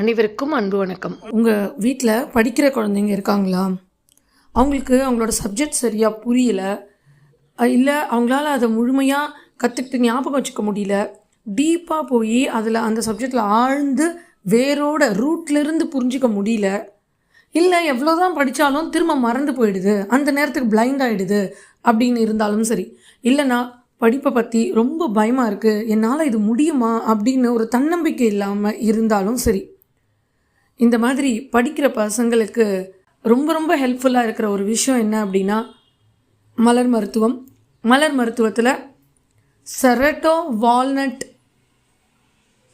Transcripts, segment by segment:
அனைவருக்கும் அன்பு வணக்கம். உங்கள் வீட்டில் படிக்கிற குழந்தைங்க இருக்காங்களா? அவங்களுக்கு அவங்களோட சப்ஜெக்ட் சரியாக புரியல. இல்லை அவங்களால அதை முழுமையாக கற்றுக்கிட்டு ஞாபகம் வச்சுக்க முடியல. டீப்பாக போய் அதில் அந்த சப்ஜெக்டில் ஆழ்ந்து வேரோட ரூட்லேருந்து புரிஞ்சிக்க முடியல. இல்லை எவ்வளோ தான் படித்தாலும் திரும்ப மறந்து போயிடுது. அந்த நேரத்துக்கு பிளைண்ட் ஆகிடுது அப்படின்னு இருந்தாலும் சரி. இல்லைனா படிப்பை பற்றி ரொம்ப பயமாக இருக்குது என்னால் இது முடியுமா அப்படின்னு ஒரு தன்னம்பிக்கை இல்லாமல் இருந்தாலும் சரி. இந்த மாதிரி படிக்கிற பசங்களுக்கு ரொம்ப ரொம்ப ஹெல்ப்ஃபுல்லாக இருக்கிற ஒரு விஷயம் என்ன அப்படின்னா மலர் மருத்துவம். மலர் மருத்துவத்தில் செரட்டோ வால்நட்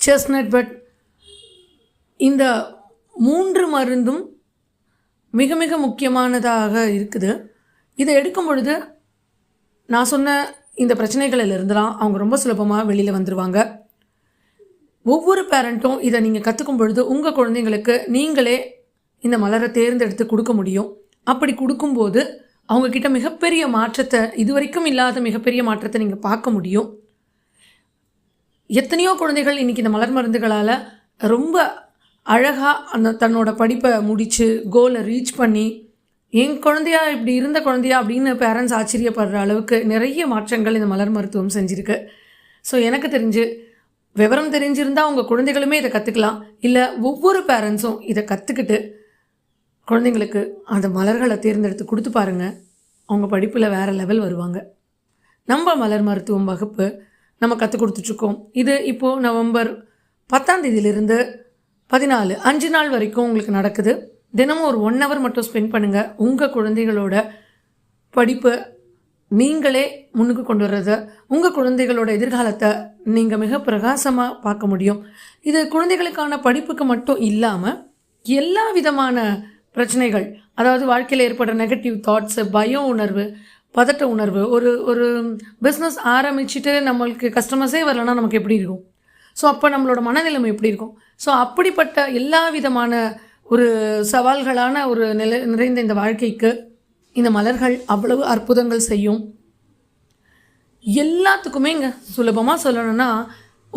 செஸ்னட் பட் இந்த மூன்று மருந்தும் மிக மிக முக்கியமானதாக இருக்குது. இதை எடுக்கும் பொழுது நான் சொன்ன இந்த பிரச்சனைகளிலிருந்துலாம் அவங்க ரொம்ப சுலபமாக வெளியில் வந்துடுவாங்க ஒவ்வொரு பேரண்ட்டும் இதை நீங்கள் கற்றுக்கும் பொழுது உங்கள் குழந்தைங்களுக்கு நீங்களே இந்த மலரை தேர்ந்தெடுத்து கொடுக்க முடியும். அப்படி கொடுக்கும்போது அவங்கக்கிட்ட மிகப்பெரிய மாற்றத்தை இதுவரைக்கும் இல்லாத மிகப்பெரிய மாற்றத்தை நீங்கள் பார்க்க முடியும். எத்தனையோ குழந்தைகள் இன்றைக்கி இந்த மலர் மருந்துகளால் ரொம்ப அழகாக அந்த தன்னோட படிப்பை முடித்து கோலை ரீச் பண்ணி என் குழந்தையா இப்படி இருந்த குழந்தையா? அப்படின்னு பேரண்ட்ஸ் ஆச்சரியப்படுற அளவுக்கு நிறைய மாற்றங்கள் இந்த மலர் மருத்துவம் செஞ்சுருக்கு. ஸோ எனக்கு தெரிஞ்சு விவரம் தெரிஞ்சிருந்தால் உங்கள் குழந்தைகளுமே இதை கற்றுக்கலாம் இல்லை ஒவ்வொரு பேரண்ட்ஸும் இதை கற்றுக்கிட்டு குழந்தைங்களுக்கு அந்த மலர்களை தேர்ந்தெடுத்து கொடுத்து பாருங்கள் அவங்க படிப்பில் வேறு லெவல் வருவாங்க. நம்ம மலர் மருத்துவம் வகுப்பு நம்ம கற்றுக் கொடுத்துட்ருக்கோம். இது இப்போது நவம்பர் பத்தாம் தேதியிலிருந்து பதினாலு அஞ்சு நாள் வரைக்கும் உங்களுக்கு நடக்குது. தினமும் ஒரு ஒன் ஹவர் மட்டும் ஸ்பெண்ட் பண்ணுங்கள் உங்கள் குழந்தைகளோட படிப்பு நீங்களே முன்னுக்கு கொண்டு வர்றது உங்கள் குழந்தைகளோட எதிர்காலத்தை நீங்கள் மிக பிரகாசமாக பார்க்க முடியும். இது குழந்தைகளுக்கான படிப்புக்கு மட்டும் இல்லாமல் எல்லா விதமான பிரச்சனைகள் அதாவது வாழ்க்கையில் ஏற்படுற நெகட்டிவ் தாட்ஸு பய உணர்வு பதட்ட உணர்வு ஒரு ஒரு பிஸ்னஸ் ஆரம்பிச்சுட்டு நம்மளுக்கு கஸ்டமர்ஸே வரலன்னா நமக்கு எப்படி இருக்கும்? ஸோ அப்போ நம்மளோட மனநிலைமை எப்படி இருக்கும்? ஸோ அப்படிப்பட்ட எல்லா விதமான ஒரு சவால்களான ஒரு நிலை நிறைந்த இந்த வாழ்க்கைக்கு இந்த மலர்கள் அவ்வளவு அற்புதங்கள் செய்யும். எல்லாத்துக்குமே இங்கே சுலபமாக சொல்லணும்னா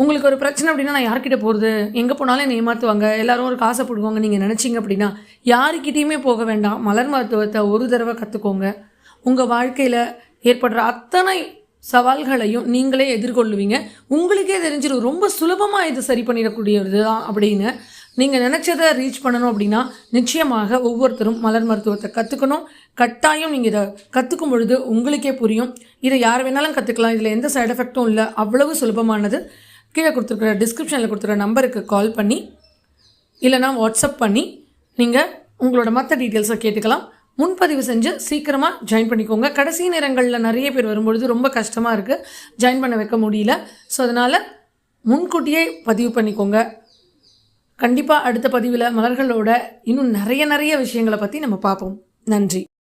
உங்களுக்கு ஒரு பிரச்சனை அப்படின்னா நான் யார்கிட்ட போகிறது எங்கே போனாலும் என்னை ஏமாற்றுவாங்க எல்லாரும் ஒரு காசை போடுவாங்க நீங்கள் நினச்சிங்க அப்படின்னா யாருக்கிட்டேயுமே போக வேண்டாம். மலர் மருத்துவத்தை ஒரு தடவை கற்றுக்கோங்க உங்கள் வாழ்க்கையில் ஏற்படுற அத்தனை சவால்களையும் நீங்களே எதிர்கொள்ளுவீங்க. உங்களுக்கே தெரிஞ்சிடும் ரொம்ப சுலபமாக இது சரி பண்ணிடக்கூடியது தான் அப்படின்னு. நீங்கள் நினச்சதை ரீச் பண்ணணும் அப்படின்னா நிச்சயமாக ஒவ்வொருத்தரும் மலர் மருத்துவத்தை கற்றுக்கணும் கட்டாயம் நீங்கள் இதை கற்றுக்கும் பொழுது உங்களுக்கே புரியும். இதை யார் வேணாலும் கற்றுக்கலாம் இதில் எந்த சைடு எஃபெக்டும் இல்லை. அவ்வளவு சுலபமானது. கீழே கொடுத்துருக்குற டிஸ்கிரிப்ஷனில் கொடுத்துருக்க நம்பருக்கு கால் பண்ணி இல்லைனா வாட்ஸ்அப் பண்ணி நீங்கள் உங்களோட மற்ற டீட்டெயில்ஸை கேட்டுக்கலாம். முன்பதிவு செஞ்சு சீக்கிரமாக ஜாயின் பண்ணிக்கோங்க. கடைசி நேரங்களில் நிறைய பேர் வரும்பொழுது ரொம்ப கஷ்டமாக இருக்குது ஜாயின் பண்ண வைக்க முடியல. ஸோ அதனால் முன்கூட்டியே பதிவு பண்ணிக்கோங்க. கண்டிப்பாக அடுத்த பதிவில் மலர்களோட இன்னும் நிறைய நிறைய விஷயங்களை பற்றி நம்ம பார்ப்போம். நன்றி.